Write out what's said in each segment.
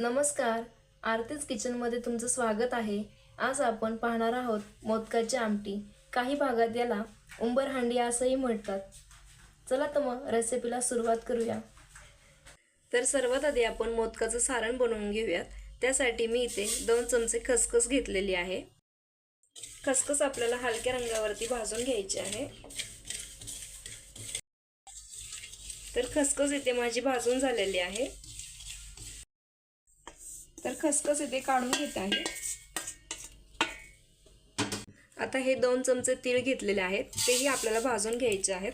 नमस्कार आरतीच किचनमध्ये तुमचं स्वागत आहे. आज आपण पाहणार आहोत मोदकाची आमटी. काही भागात याला उंबरहांडी असंही म्हणतात. चला तर मग रेसिपीला सुरुवात करूया. तर सर्वात आधी आपण मोदकाचं सारण बनवून घेऊयात. त्यासाठी मी इथे दोन चमचे खसखस घेतलेली आहे. खसखस आपल्याला हलक्या रंगावरती भाजून घ्यायची आहे. तर खसखस इथे माझी भाजून झालेली आहे. खसखस इथे काढून घेत आहे. आता हे दोन चमचे तीळ घेतलेले आहेत. तेही आपल्याला भाजून घ्यायचे आहेत.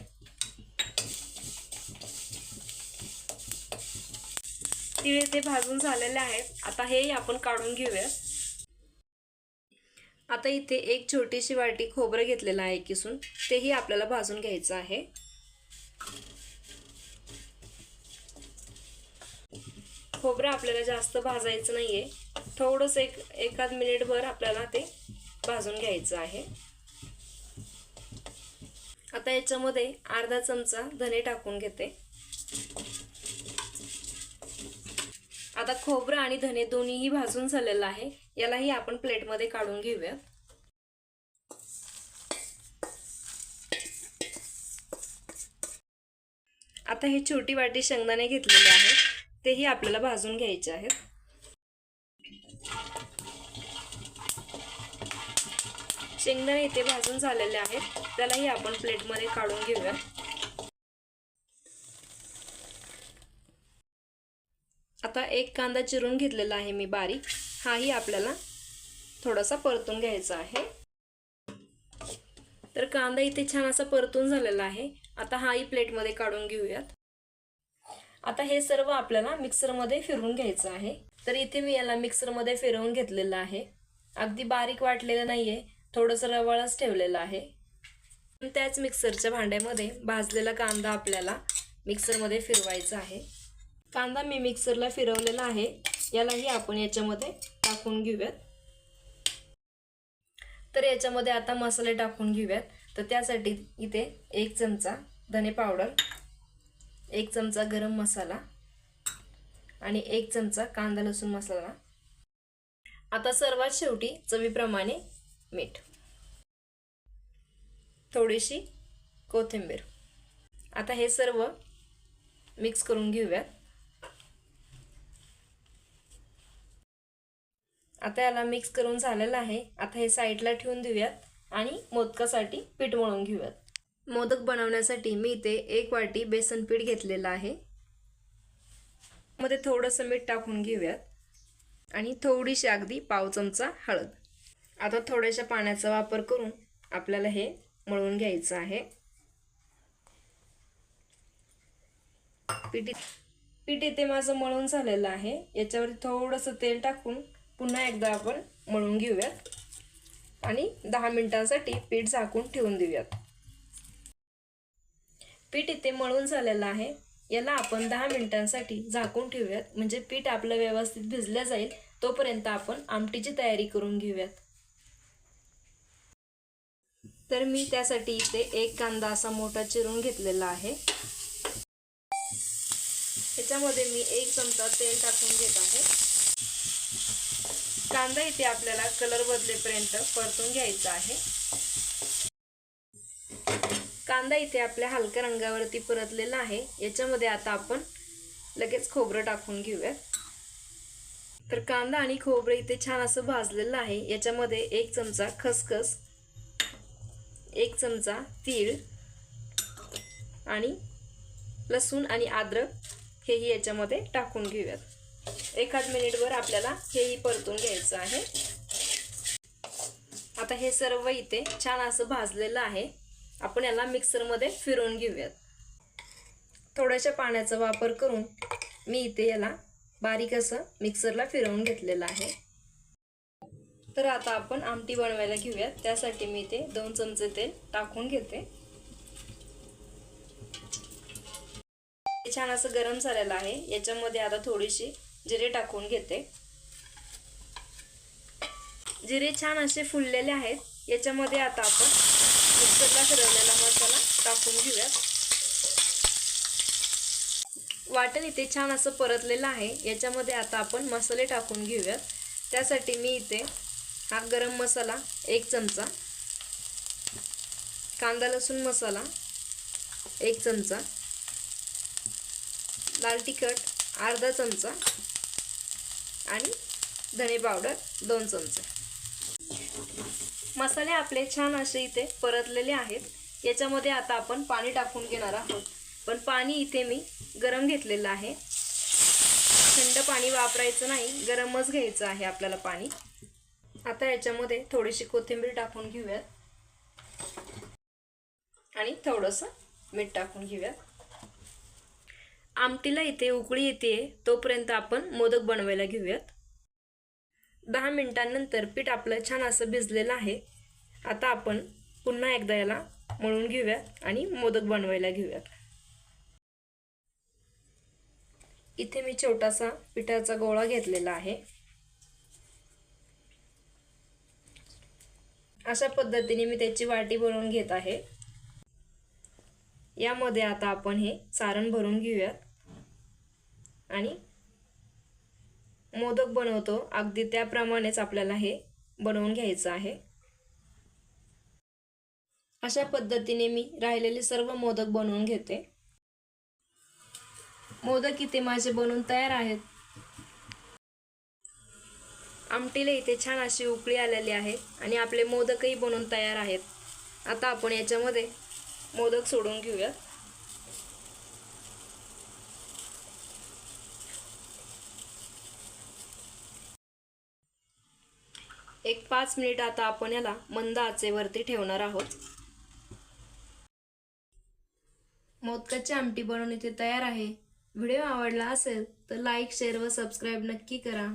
तीळ इथे भाजून झालेले आहेत. आता हेही आपण काढून घेऊया. आता इथे एक छोटीशी वाटी खोबरं घेतलेलं आहे किसून. तेही आपल्याला भाजून घ्यायचं आहे. खोबरं आपल्याला जास्त भाजायचं नाही आहे थोडंसं एक एखाद मिनिटभर आपल्याला ते भाजून घ्यायचं आहे. आता याच्यामध्ये अर्धा चमचा धने टाकून घेते. आता खोबरं आणि धने दोन्हीही भाजून झालेलं आहे. यालाही आपण प्लेटमध्ये काढून घेऊयात. आता हे छोटी वाटी शेंगदाणे घेतलेले आहेत. तेही आपल्याला भाजून घ्यायचे आहेत. शेंगदाणे इथे भाजून झालेले आहेत. त्यालाही आपण प्लेटमध्ये काढून घेऊया. आता एक कांदा चिरून घेतलेला आहे मी बारीक. हाही आपल्याला थोडासा परतून घ्यायचा आहे. तर कांदा इथे छान असा परतून झालेला आहे. आता हाही प्लेटमध्ये काढून घेऊयात. आता हे सर्व आपल्याला मिक्सरमध्ये फिरवून घ्यायचं आहे. तर इथे मी याला मिक्सरमध्ये फिरवून घेतलेलं आहे. अगदी बारीक वाटलेलं नाही आहे थोडंसं रवाळच ठेवलेलं आहे. त्याच मिक्सरच्या भांड्यामध्ये भाजलेला कांदा आपल्याला मिक्सरमध्ये फिरवायचा आहे. कांदा मी मिक्सरला फिरवलेला आहे. यालाही आपण याच्यामध्ये टाकून घेऊयात. तर याच्यामध्ये आता मसाले टाकून घेऊयात. तर त्यासाठी इथे एक चमचा धने पावडर एक चमचा गरम मसाला आणि एक चमचा कांदा लसूण मसाला. आता सर्वात शेवटी चवीप्रमाणे मीठ. थोडीशी कोथिंबीर. आता हे सर्व मिक्स करून घेऊयात. आता याला मिक्स करून झालेलं आहे. आता हे साईडला ठेवून देऊयात आणि मोदकासाठी पीठ मळून घेऊयात. मोदक बनवण्यासाठी मी इथे एक वाटी बेसन पीठ घेतलेलं आहे. मध्ये थोडंसं मीठ टाकून घेऊयात. आणि थोडीशी अगदी पाव चमचा हळद. आता थोड्याशा पाण्याचा वापर करून आपल्याला हे मळून घ्यायचं आहे. पीठ पीठ इथे माझं मळून झालेलं आहे. याच्यावरती थोडंसं तेल टाकून पुन्हा एकदा आपण मळून घेऊयात. आणि दहा मिनिटांसाठी पीठ झाकून ठेवून देऊयात. पीठ इथे मळून झालेलं आहे. याला आपण दहा मिनिटांसाठी झाकून ठेवूयात. म्हणजे पीठ आपलं व्यवस्थित भिजलं जाईल तोपर्यंत आपण आमटीची तयारी करून घेऊयात. तर मी त्यासाठी इथे एक कांदा असा मोठा चिरून घेतलेला आहे. ह्याच्यामध्ये मी एक चमचा तेल टाकून घेत आहे. कांदा इथे आपल्याला कलर बदलेपर्यंत परतून घ्यायचा आहे. कांदा इथे आपल्या हलक्या रंगावरती परतलेला आहे. याच्यामध्ये आता आपण लगेच खोबरं टाकून घेऊयात. तर कांदा आणि खोबरं इथे छान असं भाजलेलं आहे. याच्यामध्ये एक चमचा खसखस एक चमचा तीळ आणि लसूण आणि अद्रक हेही याच्यामध्ये टाकून घेऊयात. एखाद मिनिटभर आपल्याला हेही परतून घ्यायचं आहे. आता हे सर्व इथे छान असं भाजलेलं आहे. आपण याला मिक्सरमध्ये फिरवून घेऊयात. थोड्याशा पाण्याचा वापर करून मी इथे याला बारीक असं मिक्सरला फिरवून घेतलेलं आहे. तर आता आपण आमटी बनवायला घेऊयात. त्यासाठी मी इथे दोन चमचे तेल टाकून घेते. छान असं गरम झालेलं आहे. याच्यामध्ये आता थोडीशी जिरे टाकून घेते. जिरे छान असे फुललेले आहेत. याच्यामध्ये आता आपण मिक्सरला फिरवलेला मसाला टाकून घेऊयात. वाटण इथे छान असं परतलेलं आहे. याच्यामध्ये आता आपण मसाले टाकून घेऊयात. त्यासाठी मी इथे हा गरम मसाला एक चमचा कांदा लसूण मसाला एक चमचा लाल तिखट अर्धा चमचा आणि धणे पावडर दोन चमचे. मसाले आपले छान असे इथे परतलेले आहेत. याच्यामध्ये आता आपण पाणी टाकून घेणार आहोत. पण पाणी इथे मी गरम घेतलेलं आहे. थंड पाणी वापरायचं नाही गरमच घ्यायचं आहे आपल्याला पाणी. आता याच्यामध्ये थोडीशी कोथिंबीर टाकून घेऊयात. आणि थोडंसं मीठ टाकून घेऊयात. आमटीला इथे उकळी येते तोपर्यंत आपण मोदक बनवायला घेऊयात. दहा मिनटांनंतर पीठ आपलं छान असं भिजलेलं आहे. आता आपण पुन्हा एकदा याला मळून घेऊयात आणि मोदक बनवायला घेऊयात इथे मी छोटासा पिठाचा गोळा घेतलेला आहे. अशा पद्धतीने मी त्याची वाटी बनवून घेत आहे. यामध्ये आता आपण हे सारण भरून घेऊयात. आणि मोदक बनवतो. अगदी त्याप्रमाणेच आपल्याला हे बनवून घ्यायचं आहे. अशा पद्धतीने मी राहिलेले सर्व मोदक बनवून घेते. मोदक इथे माझे बनवून तयार आहेत. आमटीला इथे छान अशी उकळी आलेली आहे आणि आपले मोदकही बनवून तयार आहेत. आता आपण याच्यामध्ये मोदक सोडून घेऊयात. एक पाच मिनिट आता आपण याला मंद आचेवरती ठेवणार आहोत. मोदकाची आमटी बनवून इथे तयार आहे. व्हिडिओ आवडला असेल तर लाईक शेअर व सबस्क्राईब नक्की करा.